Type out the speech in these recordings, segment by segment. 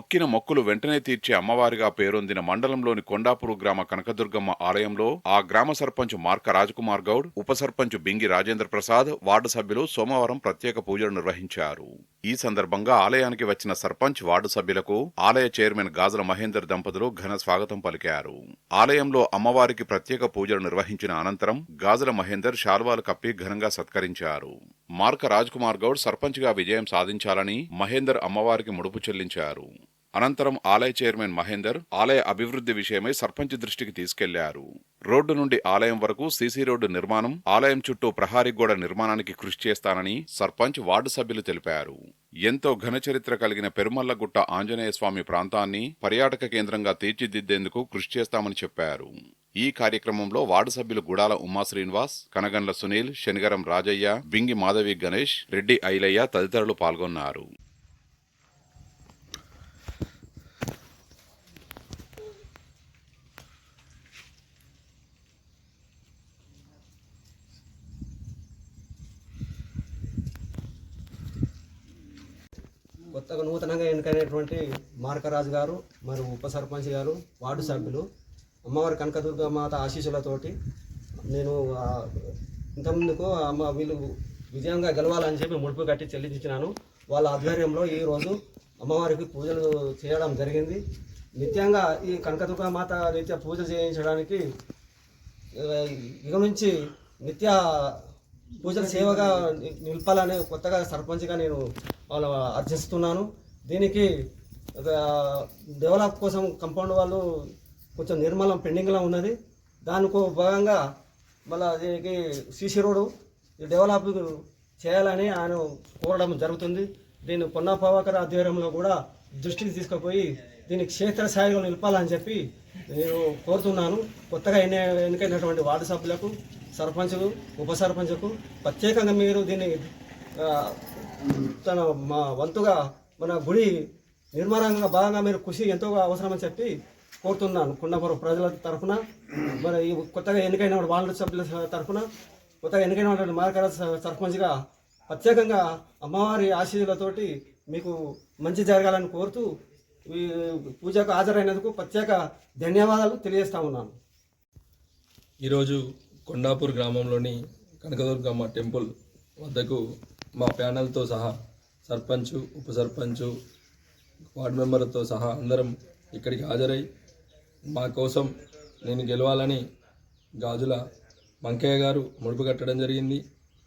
మొక్కిన మొక్కులు వెంటనే తీర్చే అమ్మవారిగా పేరొందిన మండలంలోని కొండాపూరు గ్రామ కనకదుర్గమ్మ ఆలయంలో ఆ గ్రామ సర్పంచ్ మార్క రాజకుమార్ గౌడ్ ఉప సర్పంచ్ బింగి రాజేంద్ర ప్రసాద్ వార్డు సభ్యులు సోమవారం ప్రత్యేక పూజలు నిర్వహించారు. ఈ సందర్భంగా ఆలయానికి వచ్చిన సర్పంచ్ వార్డు సభ్యులకు ఆలయ చైర్మన్ గాజల మహేందర్ దంపతులు ఘన స్వాగతం పలికారు. ఆలయంలో అమ్మవారికి ప్రత్యేక పూజలు నిర్వహించిన అనంతరం గాజల మహేందర్ శాల్వాలు కప్పి ఘనంగా సత్కరించారు. మార్క రాజ్కుమార్ గౌడ్ సర్పంచ్గా విజయం సాధించాలని మహేందర్ అమ్మవారికి ముడుపు చెల్లించారు. అనంతరం ఆలయ చైర్మన్ మహేందర్ ఆలయ అభివృద్ధి విషయమై సర్పంచ్ దృష్టికి తీసుకెళ్ళారు. రోడ్డు నుండి ఆలయం వరకు సీసీ రోడ్డు నిర్మాణం ఆలయం చుట్టూ ప్రహారీ గోడ నిర్మాణానికి కృషి చేస్తానని సర్పంచ్ వార్డు సభ్యులు తెలిపారు. ఎంతో ఘన చరిత్ర కలిగిన పెరుమల్లగుట్ట ఆంజనేయ స్వామి ప్రాంతాన్ని పర్యాటక కేంద్రంగా తీర్చిదిద్దేందుకు కృషి చేస్తామని చెప్పారు. ఈ కార్యక్రమంలో వార్డు సభ్యులు గుడాల ఉమా శ్రీనివాస్ కనగండ్ల సునీల్ శనిగరం రాజయ్య బింగి మాధవి గణేష్ రెడ్డి ఐలయ్య తదితరులు పాల్గొన్నారు. కొత్తగా నూతనంగా ఎన్నికైనటువంటి మార్కరాజు గారు మరియు ఉప సర్పంచ్ గారు వార్డు సభ్యులు అమ్మవారి కనకదుర్గ మాత ఆశీస్సులతోటి నేను ఇంతకుముందుకు అమ్మ వీళ్ళు విజయంగా గెలవాలని చెప్పి ముడుపు కట్టి చెల్లించినాను. వాళ్ళ ఆధ్వర్యంలో ఈరోజు అమ్మవారికి పూజలు చేయడం జరిగింది. నిత్యంగా ఈ కనకదుర్గ మాత రీత్యా పూజ చేయించడానికి ఇక నుంచి నిత్య పూజల సేవగా నిలపాలని కొత్తగా సర్పంచ్గా నేను వాళ్ళు అర్జిస్తున్నాను దీనికి ఒక డెవలప్ కోసం కంపౌండ్ వాళ్ళు కొంచెం నిర్మలం పెండింగ్లో ఉన్నది. దానికో భాగంగా మళ్ళీ దీనికి సీసీ రోడ్డు డెవలప్ చేయాలని ఆయన కోరడం జరుగుతుంది. దీన్ని పొన్నా పవాకర్ ఆధ్వర్యంలో కూడా దృష్టికి తీసుకుపోయి దీన్ని క్షేత్రస్థాయిలో నిలపాలని చెప్పి నేను కోరుతున్నాను. కొత్తగా ఎన్ని ఎన్నికైనటువంటి వార్డు సభ్యులకు సర్పంచులు ఉప సర్పంచ్కు ప్రత్యేకంగా మీరు దీన్ని తన మా వంతుగా మన గుడి నిర్మాణంగా భాగంగా మీరు కృషి ఎంతో అవసరమని చెప్పి కోరుతున్నాను. కుండపురం ప్రజల తరఫున మరి ఈ కొత్తగా ఎన్నికైన వార్డు సభ్యుల తరఫున కొత్తగా ఎన్నికైనటువంటి మార్కర సర్పంచ్గా ప్రత్యేకంగా అమ్మవారి ఆశీస్సులతోటి మీకు మంచి జరగాలని కోరుతూ పూజకు హాజరైనందుకు ప్రత్యేక ధన్యవాదాలు తెలియజేస్తా ఉన్నాను. ఈరోజు కొండాపూర్ గ్రామంలోని కనకదుర్గమ్మ టెంపుల్ వద్దకు మా ప్యానల్తో సహా సర్పంచ్ ఉప సర్పంచ్ వార్డు మెంబర్లతో సహా అందరం ఇక్కడికి హాజరై మా కోసం నేను గెలవాలని గాజుల మంకయ్య గారు ముడుపు కట్టడం జరిగింది.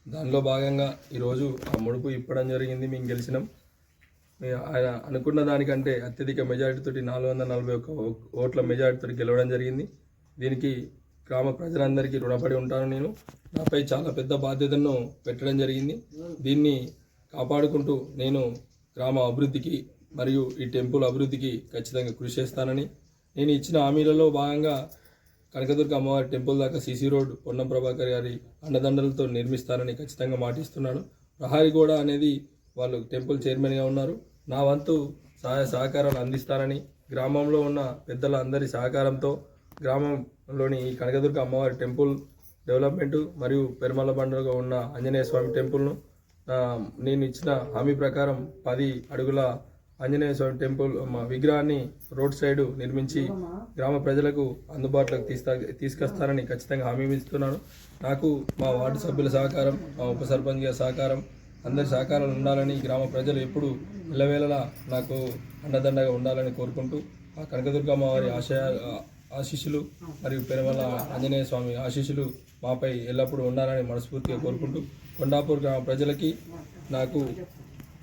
దానిలో భాగంగా ఈరోజు ఆ ముడుపు ఇప్పడం జరిగింది. మేము గెలిచినాం. అనుకున్న దానికంటే అత్యధిక మెజారిటీతోటి నాలుగు వందల నలభై ఒక్క ఓట్ల మెజారిటీతో గెలవడం జరిగింది. దీనికి గ్రామ ప్రజలందరికీ రుణపడి ఉంటాను నేను. నాపై చాలా పెద్ద బాధ్యతను పెట్టడం జరిగింది. దీన్ని కాపాడుకుంటూ నేను గ్రామ అభివృద్ధికి మరియు ఈ టెంపుల్ అభివృద్ధికి ఖచ్చితంగా కృషి చేస్తానని. నేను ఇచ్చిన హామీలలో భాగంగా కనకదుర్గ అమ్మవారి టెంపుల్ దాకా సీసీ రోడ్ పొన్నం ప్రభాకర్ గారి అండదండలతో నిర్మిస్తానని ఖచ్చితంగా మాటిస్తున్నాను. ప్రహారీ గోడ అనేది వాళ్ళు టెంపుల్ చైర్మన్గా ఉన్నారు. నా వంతు సహాయ సహకారాలు అందిస్తానని గ్రామంలో ఉన్న పెద్దల అందరి సహకారంతో గ్రామంలోని ఈ కనకదుర్గ అమ్మవారి టెంపుల్ డెవలప్మెంట్ మరియు పెరుమల బండలుగా ఉన్న ఆంజనేయ స్వామి టెంపుల్ను నేను ఇచ్చిన హామీ ప్రకారం పది అడుగుల ఆంజనేయ స్వామి టెంపుల్ మా విగ్రహాన్ని రోడ్ సైడ్ నిర్మించి గ్రామ ప్రజలకు అందుబాటులోకి తీస్తా తీసుకొస్తానని ఖచ్చితంగా హామీ ఇస్తున్నాను. నాకు మా వార్డు సభ్యుల సహకారం మా ఉప సర్పంచ్ గారి సహకారం అందరి సహకారాలు ఉండాలని గ్రామ ప్రజలు ఎప్పుడు ఇళ్ళవేళలా నాకు అండదండగా ఉండాలని కోరుకుంటూ ఆ కనకదుర్గమ్మ వారి ఆశయ ఆశీస్సులు మరియు పెరుమల ఆంజనేయ స్వామి ఆశీస్సులు మాపై ఎల్లప్పుడూ ఉండాలని మనస్ఫూర్తిగా కోరుకుంటూ కొండాపూర్ గ్రామ ప్రజలకి నాకు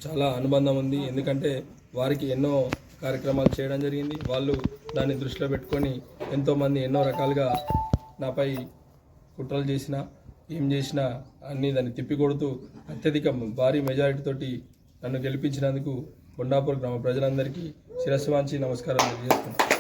చాలా అనుబంధం ఉంది. ఎందుకంటే వారికి ఎన్నో కార్యక్రమాలు చేయడం జరిగింది. వాళ్ళు దాన్ని దృష్టిలో పెట్టుకొని ఎంతోమంది ఎన్నో రకాలుగా నాపై కుట్రలు చేసినా ఏం చేసినా అన్ని దాన్ని తిప్పికొడుతూ అత్యధిక భారీ మెజారిటీతోటి నన్ను గెలిపించినందుకు కొండాపూర్ గ్రామ ప్రజలందరికీ శిరస్సు వాంచి నమస్కారం తెలియజేస్తున్నాను.